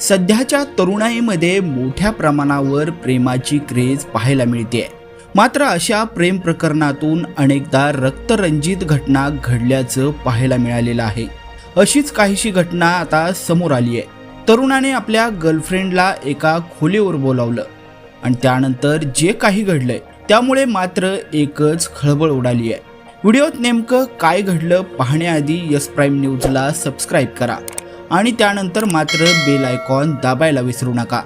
सध्याच्या तरुणाईमध्ये मोठ्या प्रमाणावर प्रेमाची क्रेज पाहायला मिळते मात्र अशा प्रेम प्रकरणातून अनेकदा रक्तरंजित घटना घडल्याचं पाहायला मिळालेलं आहे. अशीच काहीशी घटना आता समोर आली आहे. तरुणाने आपल्या गर्लफ्रेंडला एका खोलीवर बोलावलं आणि त्यानंतर जे काही घडलंय त्यामुळे मात्र एकच खळबळ उडाली आहे. व्हिडिओत नेमकं काय घडलं पाहण्याआधी यस प्राईम न्यूजला सबस्क्राईब करा. आणि त्यानंतर मात्र बेल आयकॉन दाबायला विसरू नका.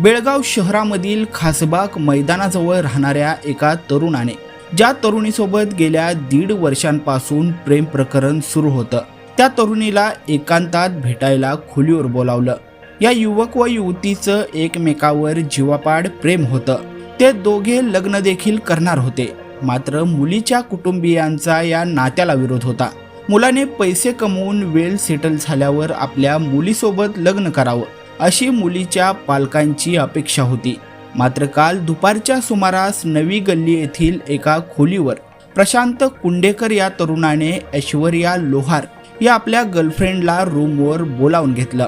बेळगाव शहरामधील खासबाग मैदानाजवळ राहणाऱ्या एका तरुणाने ज्या तरुणीसोबत गेल्या दीड वर्षांपासून प्रेम प्रकरण सुरू होतं त्या तरुणीला एकांतात भेटायला खोलीवर बोलावलं. या युवक व युवतीचं एकमेकावर जीवापाड प्रेम होतं. ते दोघे लग्न देखील करणार होते मात्र मुलीच्या कुटुंबियांचा या नात्याला विरोध होता. मुलाने पैसे कमवून वेल सेटल झाल्यावर आपल्या मुलीसोबत लग्न करावं अशी मुलीच्या पालकांची अपेक्षा होती. मात्र काल दुपारच्या सुमारास नवी गल्ली येथील एका खोलीवर प्रशांत कुंडेकर या तरुणाने ऐश्वर्या लोहार या आपल्या गर्लफ्रेंडला रूमवर बोलावून घेतलं.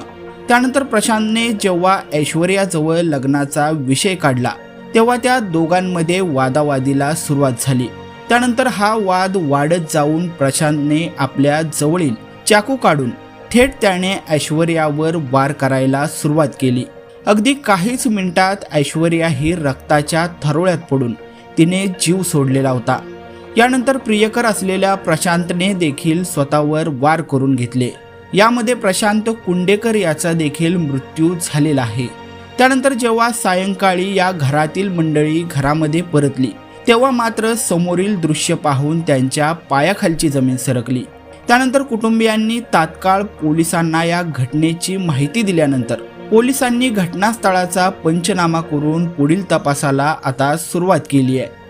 त्यानंतर प्रशांतने जेव्हा ऐश्वर्याजवळ लग्नाचा विषय काढला तेव्हा त्या दोघांमध्ये वादावादीला सुरुवात झाली. त्यानंतर हा वाद वाढत जाऊन प्रशांतने आपल्या जवळील चाकू काढून थेट त्याने ऐश्वर्यावर वार करायला सुरुवात केली. अगदी काहीच मिनिटात ऐश्वर्या ही रक्ताच्या थरोळ्यात पडून तिने जीव सोडलेला होता. यानंतर प्रियकर असलेल्या प्रशांतने देखील स्वतःवर वार करून घेतले. यामध्ये प्रशांत कुंडेकर याचा देखील मृत्यू झालेला आहे. त्यानंतर जेव्हा सायंकाळी या घरातील मंडळी घरामध्ये परतली तेव्हा मात्र समोरील दृश्य पाहून त्यांच्या पायाखालची जमीन सरकली. त्यानंतर कुटुंबियांनी तात्काळ पोलिसांना या घटनेची माहिती दिल्यानंतर पोलिसांनी घटनास्थळाचा पंचनामा करून पुढील तपासाला आता सुरुवात केली आहे.